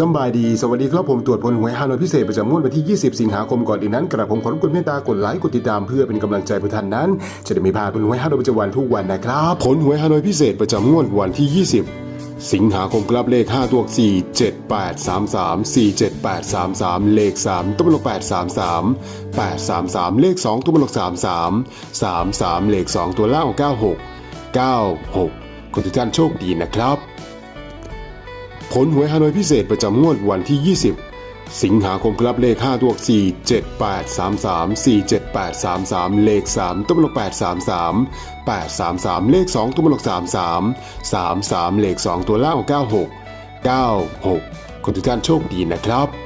สบายดี สวัสดีครับผมตรวจผลหวยฮานอยพิเศษประจำงวดวันที่ 20 สิงหาคมก่อนอื่นนั้นกระผมขอรบกวนเมตตากดไลค์กดติดตามเพื่อเป็นกำลังใจผู้ท่านนั้น จะได้ไม่พลาดผลหวยฮานอยประจำวันทุกวันนะครับผลหวยฮานอยพิเศษประจำงวดวันที่ 20 สิงหาคมครับเลข 5 ตัว 4 7 8 3 3 4 7 8 3 3 เลข 3 ตัวบนลก8 3 3 8 3 3 เลข 2 ตัวบนลก3 3 3 3 เลข 2 ตัวล่าง 9 6 9 6คนทุกท่านโชคดีนะครับ ผลหวยฮานอยพิเศษประจำงวดวันที่ 20 สิงหาคมครับเลข 5 ตัว4 7 8 3 3 4 7 8 3 3 เลข 3 ตัวบนลก8 3 3 8 3 3 เลข 2 ตัวบนลก3 3 3 3 เลข 2 ตัวล่าง 9 6 9 6 คนทุกท่านโชคดีนะครับ